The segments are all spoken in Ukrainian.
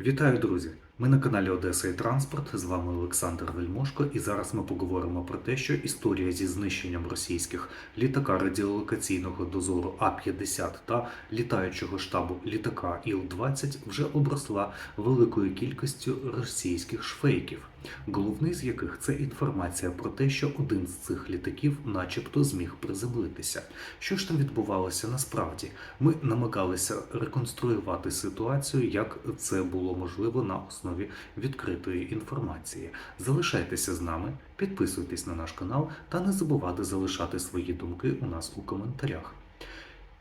Вітаю, друзі! Ми на каналі Одеса і Транспорт. З вами Олександр Вельмошко, і зараз ми поговоримо про те, що історія зі знищенням російських літака радіолокаційного дозору А-50 та літаючого штабу літака Іл-20 вже обросла великою кількістю російських шфейків. Головний з яких це інформація про те, що один з цих літаків, начебто, зміг приземлитися. Що ж там відбувалося насправді? Ми намагалися реконструювати ситуацію, як це було можливо на основі відкритої інформації. Залишайтеся з нами, підписуйтесь на наш канал та не забувайте залишати свої думки у нас у коментарях.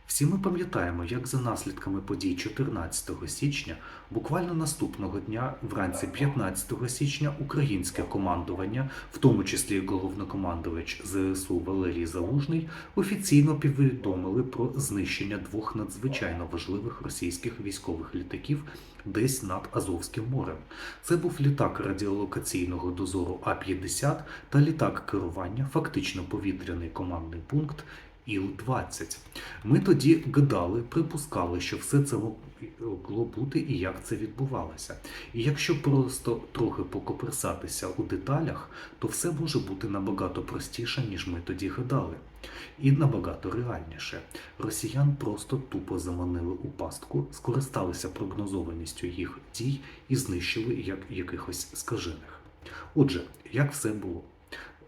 Всі ми пам'ятаємо, як за наслідками подій 14 січня, буквально наступного дня, вранці 15 січня, українське командування, в тому числі головнокомандувач ЗСУ Валерій Залужний, офіційно повідомили про знищення двох надзвичайно важливих російських військових літаків десь над Азовським морем. Це був літак радіолокаційного дозору А-50 та літак керування, фактично повітряний командний пункт Іл-20. Ми тоді гадали, припускали, що все це могло бути і як це відбувалося. І якщо просто трохи покоперсатися у деталях, то все може бути набагато простіше, ніж ми тоді гадали. І набагато реальніше. Росіян просто тупо заманили у пастку, скористалися прогнозованістю їх дій і знищили як якихось скажених. Отже, як все було?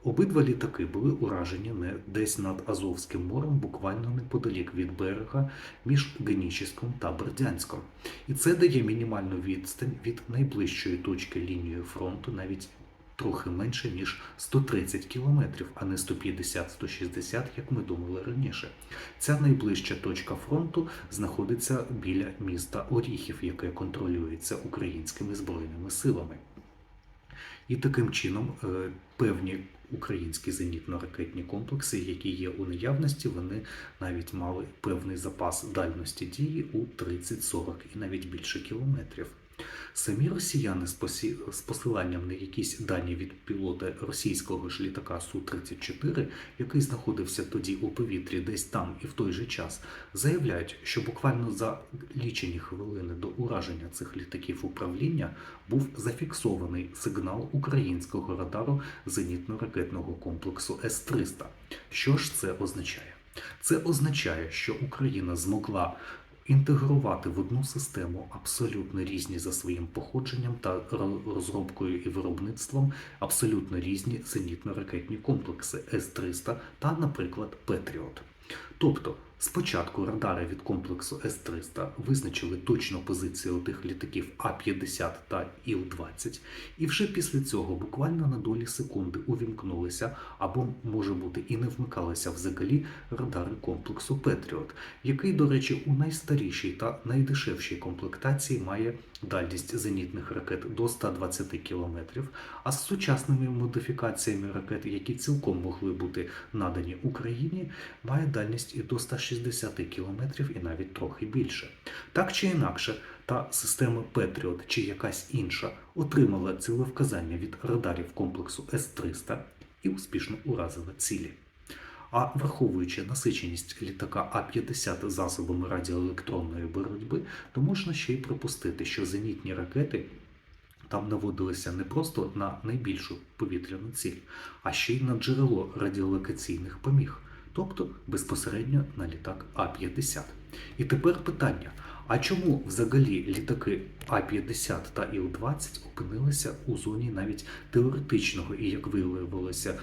Обидва літаки були уражені десь над Азовським морем, буквально неподалік від берега між Генічіском та Бердянськом. І це дає мінімальну відстань від найближчої точки лінії фронту, навіть трохи менше, ніж 130 кілометрів, а не 150-160, як ми думали раніше. Ця найближча точка фронту знаходиться біля міста Оріхів, яке контролюється українськими збройними силами. І таким чином е, певні українські зенітно-ракетні комплекси, які є у наявності, вони навіть мали певний запас дальності дії у 30-40 і навіть більше кілометрів. Самі росіяни з посі- з посиланням на якісь дані від пілота російського ж літака Су-34, який знаходився тоді у повітрі десь там і в той же час, заявляють, що буквально за лічені хвилини до ураження цих літаків управління був зафіксований сигнал українського радару зенітно-ракетного комплексу С-300. Що ж це означає? Це означає, що Україна змогла інтегрувати в одну систему абсолютно різні за своїм походженням та розробкою і виробництвом абсолютно різні зенітно-ракетні комплекси С-300 та, наприклад, Петріот. Тобто, спочатку радари від комплексу С-300 визначили точну позицію тих літаків А-50 та Іл-20, і вже після цього буквально на долі секунди увімкнулися або, може бути, і не вмикалися взагалі радари комплексу Петріот, який, до речі, у найстарішій та найдешевшій комплектації має дальність зенітних ракет до 120 км, а з сучасними модифікаціями ракет, які цілком могли бути надані Україні, має дальність і до 160 км і навіть трохи більше. Так чи інакше, та система Patriot чи якась інша отримала цілевказання від радарів комплексу С-300 і успішно уразила цілі. А враховуючи насиченість літака А-50 засобами радіоелектронної боротьби, то можна ще й припустити, що зенітні ракети там наводилися не просто на найбільшу повітряну ціль, а ще й на джерело радіолокаційних поміг, тобто безпосередньо на літак А-50. І тепер питання: а чому взагалі літаки А-50 та Іл-20 опинилися у зоні навіть теоретичного і, як виявилося,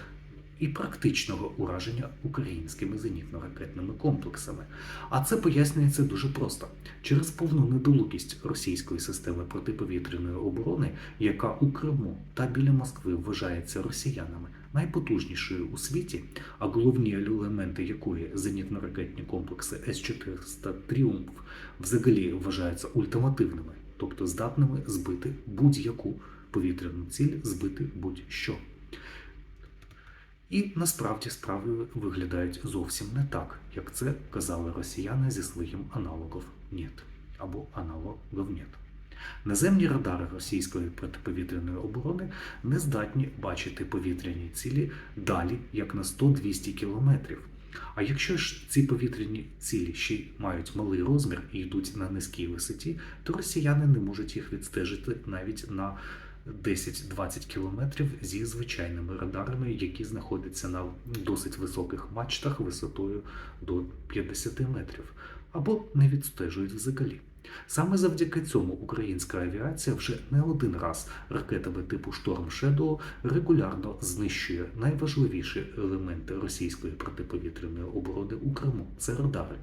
і практичного ураження українськими зенітно-ракетними комплексами. А це пояснюється дуже просто через повну недолугість російської системи протиповітряної оборони, яка у Криму та біля Москви вважається росіянами найпотужнішою у світі, а головні елементи якої зенітно-ракетні комплекси С-400 Тріумф взагалі вважаються ультимативними, тобто здатними збити будь-яку повітряну ціль, збити будь-що. І насправді справи виглядають зовсім не так, як це казали росіяни зі своїм аналогом «нет» або аналогом «нет». Наземні радари російської протиповітряної оборони не здатні бачити повітряні цілі далі, як на 100-200 кілометрів. А якщо ж ці повітряні цілі ще й мають малий розмір і йдуть на низькій висоті, то росіяни не можуть їх відстежити навіть на 10-20 кілометрів зі звичайними радарами, які знаходяться на досить високих мачтах висотою до 50 метрів, або не відстежують взагалі. Саме завдяки цьому українська авіація вже не один раз ракетами типу Шторм Шедоу регулярно знищує найважливіші елементи російської протиповітряної оборони у Криму це радари,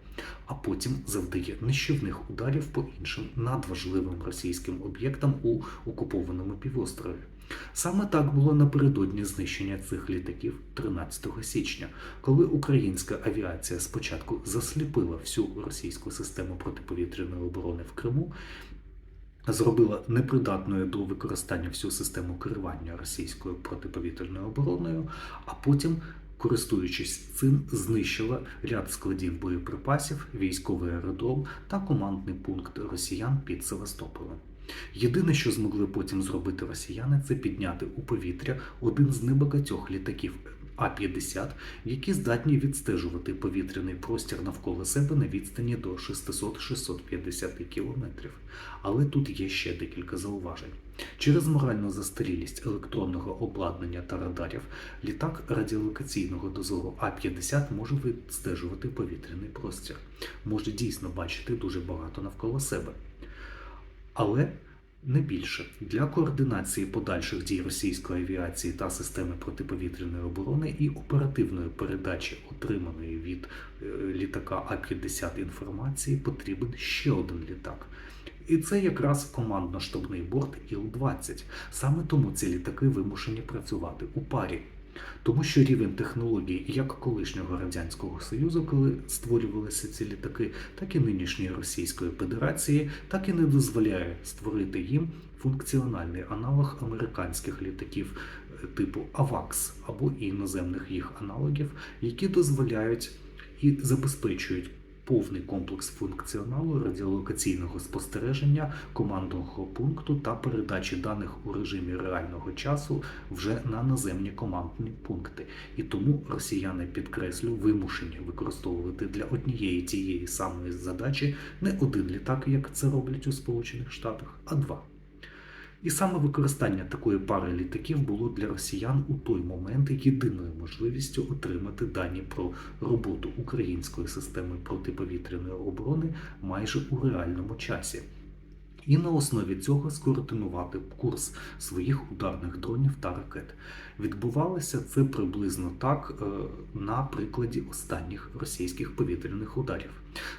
а потім завдає нищівних ударів по іншим надважливим російським об'єктам у окупованому півострові. Саме так було напередодні знищення цих літаків 13 січня, коли українська авіація спочатку засліпила всю російську систему протиповітряної оборони в Криму, зробила непридатною до використання всю систему керування російською протиповітряною обороною, а потім. Користуючись цим, знищила ряд складів боєприпасів, військовий аеродром та командний пункт росіян під Севастополем. Єдине, що змогли потім зробити росіяни, це підняти у повітря один з небагатьох літаків А-50, які здатні відстежувати повітряний простір навколо себе на відстані до 600-650 кілометрів. Але тут є ще декілька зауважень. Через моральну застарілість електронного обладнання та радарів літак радіолокаційного дозору А-50 може відстежувати повітряний простір, може дійсно бачити дуже багато навколо себе. Але не більше для координації подальших дій російської авіації та системи протиповітряної оборони і оперативної передачі отриманої від е, літака А-50 інформації потрібен ще один літак. І це якраз командно-штабний борт Іл-20. Саме тому ці літаки вимушені працювати у парі. Тому що рівень технологій як колишнього радянського союзу, коли створювалися ці літаки, так і нинішньої Російської Федерації, так і не дозволяє створити їм функціональний аналог американських літаків е, типу АВАКС або іноземних їх аналогів, які дозволяють і забезпечують повний комплекс функціоналу радіолокаційного спостереження командного пункту та передачі даних у режимі реального часу вже на наземні командні пункти. І тому росіяни підкреслю вимушені використовувати для однієї тієї самої задачі не один літак, як це роблять у Сполучених Штатах, а два. І саме використання такої пари літаків було для росіян у той момент єдиною можливістю отримати дані про роботу української системи протиповітряної оборони майже у реальному часі. І на основі цього скоординувати курс своїх ударних дронів та ракет. Відбувалося це приблизно так е, на прикладі останніх російських повітряних ударів.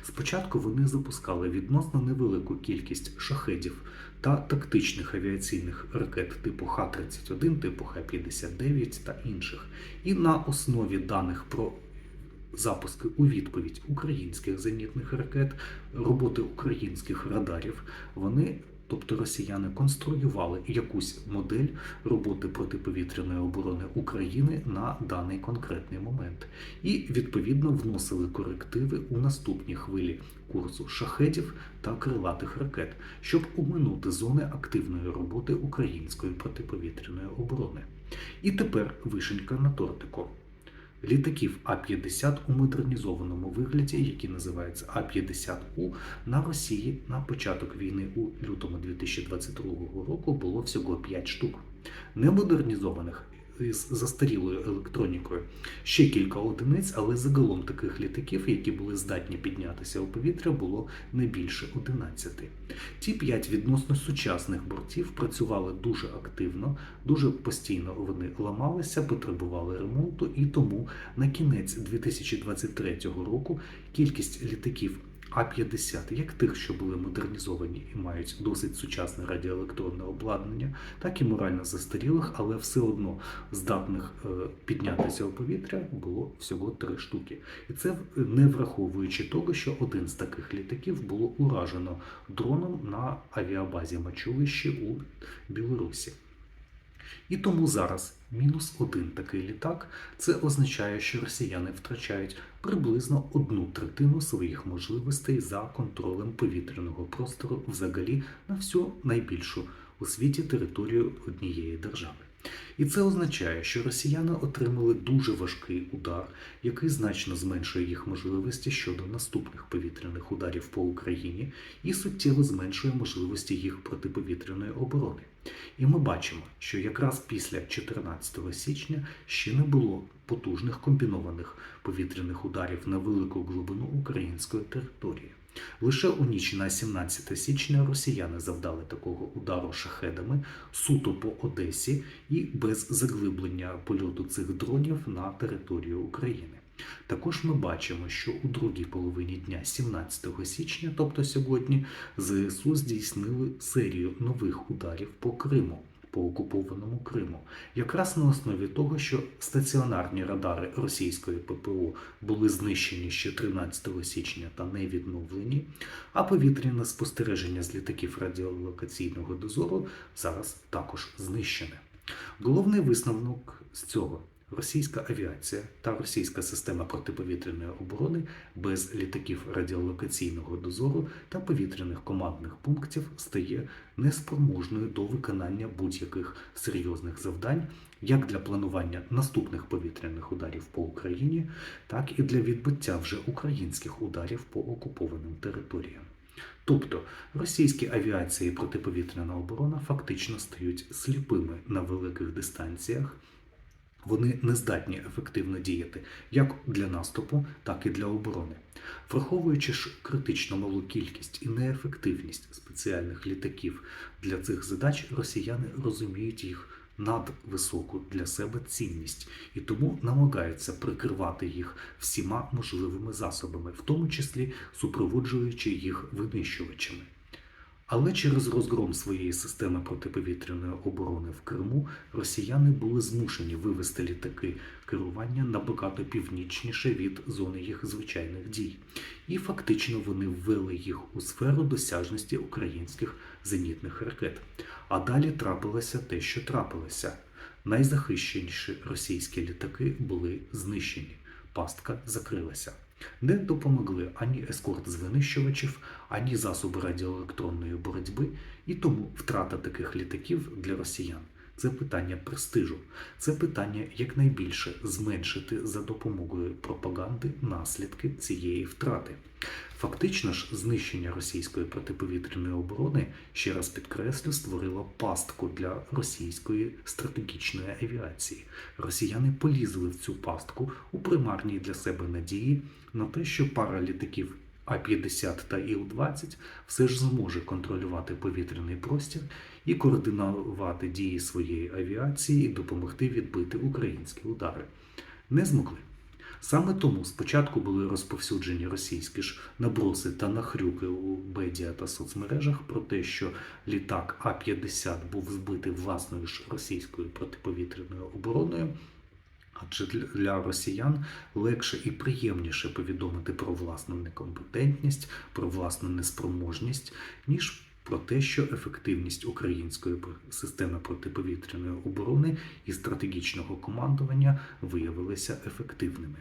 Спочатку вони запускали відносно невелику кількість шахедів та тактичних авіаційних ракет типу Х-31, типу Х-59 та інших. І на основі даних про запуски у відповідь українських зенітних ракет, роботи українських радарів, вони. Тобто росіяни конструювали якусь модель роботи протиповітряної оборони України на даний конкретний момент, і відповідно вносили корективи у наступні хвилі курсу шахедів та крилатих ракет, щоб уминути зони активної роботи української протиповітряної оборони. І тепер вишенька на тортику. Літаків А-50 у модернізованому вигляді, які називаються А-50У, на Росії на початок війни у лютому 2022 року було всього 5 штук. Немодернізованих з застарілою електронікою ще кілька одиниць, але загалом таких літаків, які були здатні піднятися у повітря, було не більше 11. Ті 5 відносно сучасних бортів працювали дуже активно, дуже постійно вони ламалися, потребували ремонту, і тому на кінець 2023 року кількість літаків. А-50, як тих, що були модернізовані і мають досить сучасне радіоелектронне обладнання, так і морально застарілих, але все одно здатних е, піднятися у повітря було всього три штуки. І це не враховуючи того, що один з таких літаків було уражено дроном на авіабазі Мачулищі у Білорусі. І тому зараз мінус один такий літак це означає, що росіяни втрачають приблизно одну третину своїх можливостей за контролем повітряного простору взагалі на всю найбільшу у світі територію однієї держави. І це означає, що росіяни отримали дуже важкий удар, який значно зменшує їх можливості щодо наступних повітряних ударів по Україні і суттєво зменшує можливості їх протиповітряної оборони. І ми бачимо, що якраз після 14 січня ще не було потужних комбінованих повітряних ударів на велику глибину української території. Лише у ніч на 17 січня росіяни завдали такого удару шахедами суто по Одесі і без заглиблення польоту цих дронів на територію України. Також ми бачимо, що у другій половині дня 17 січня, тобто сьогодні, ЗСУ здійснили серію нових ударів по Криму. По окупованому Криму, якраз на основі того, що стаціонарні радари російської ППО були знищені ще 13 січня та не відновлені, а повітряне спостереження з літаків радіолокаційного дозору зараз також знищене. Головний висновок з цього російська авіація та російська система протиповітряної оборони без літаків радіолокаційного дозору та повітряних командних пунктів стає неспроможною до виконання будь-яких серйозних завдань як для планування наступних повітряних ударів по Україні, так і для відбиття вже українських ударів по окупованим територіям. Тобто російські авіації і протиповітряна оборона фактично стають сліпими на великих дистанціях. Вони не здатні ефективно діяти як для наступу, так і для оборони. Враховуючи ж критично малу кількість і неефективність спеціальних літаків для цих задач, росіяни розуміють їх надвисоку для себе цінність і тому намагаються прикривати їх всіма можливими засобами, в тому числі супроводжуючи їх винищувачами. Але через розгром своєї системи протиповітряної оборони в Криму росіяни були змушені вивести літаки керування набагато північніше від зони їх звичайних дій, і фактично вони ввели їх у сферу досяжності українських зенітних ракет. А далі трапилося те, що трапилося. Найзахищеніші російські літаки були знищені. Пастка закрилася. Не допомогли ані ескорт з винищувачів, ані засоби радіоелектронної боротьби, і тому втрата таких літаків для росіян це питання престижу, це питання якнайбільше зменшити за допомогою пропаганди наслідки цієї втрати. Фактично ж, знищення російської протиповітряної оборони, ще раз підкреслю, створило пастку для російської стратегічної авіації. Росіяни полізли в цю пастку у примарній для себе надії на те, що пара літаків А-50 та Іл-20 все ж зможе контролювати повітряний простір і координувати дії своєї авіації і допомогти відбити українські удари. Не змогли. Саме тому спочатку були розповсюджені російські ж наброси та нахрюки у медіа та соцмережах про те, що літак А-50 був збитий власною ж російською протиповітряною обороною. Адже для росіян легше і приємніше повідомити про власну некомпетентність, про власну неспроможність, ніж про те, що ефективність української системи протиповітряної оборони і стратегічного командування виявилися ефективними.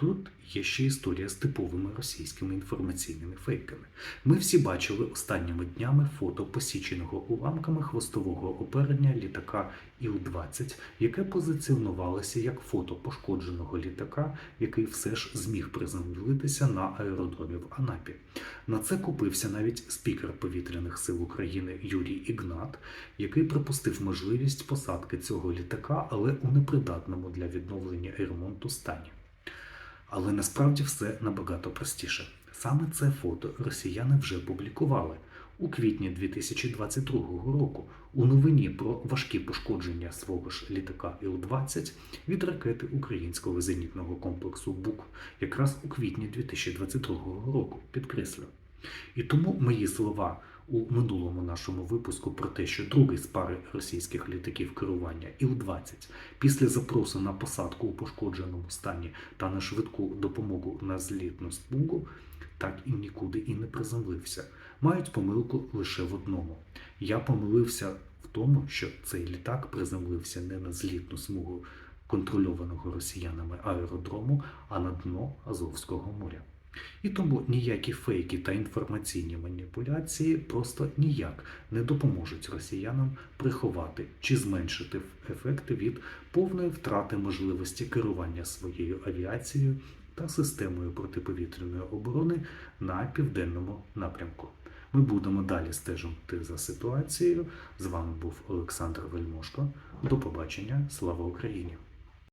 Тут є ще історія з типовими російськими інформаційними фейками. Ми всі бачили останніми днями фото посіченого уламками хвостового оперення літака Іл-20, яке позиціонувалося як фото пошкодженого літака, який все ж зміг приземлитися на аеродромі в Анапі. На це купився навіть спікер повітряних сил України Юрій Ігнат, який припустив можливість посадки цього літака, але у непридатному для відновлення і ремонту стані. Але насправді все набагато простіше. Саме це фото росіяни вже публікували у квітні 2022 року у новині про важкі пошкодження свого ж літака Іл-20 від ракети українського зенітного комплексу БУК, якраз у квітні 2022 року, підкреслю. І тому мої слова у минулому нашому випуску про те, що другий з пари російських літаків керування Іл-20 після запросу на посадку у пошкодженому стані та на швидку допомогу на злітну смугу так і нікуди і не приземлився. Мають помилку лише в одному. Я помилився в тому, що цей літак приземлився не на злітну смугу контрольованого росіянами аеродрому, а на дно Азовського моря. І тому ніякі фейки та інформаційні маніпуляції просто ніяк не допоможуть росіянам приховати чи зменшити ефекти від повної втрати можливості керування своєю авіацією та системою протиповітряної оборони на південному напрямку. Ми будемо далі стежити за ситуацією. З вами був Олександр Вельмошко. До побачення. Слава Україні!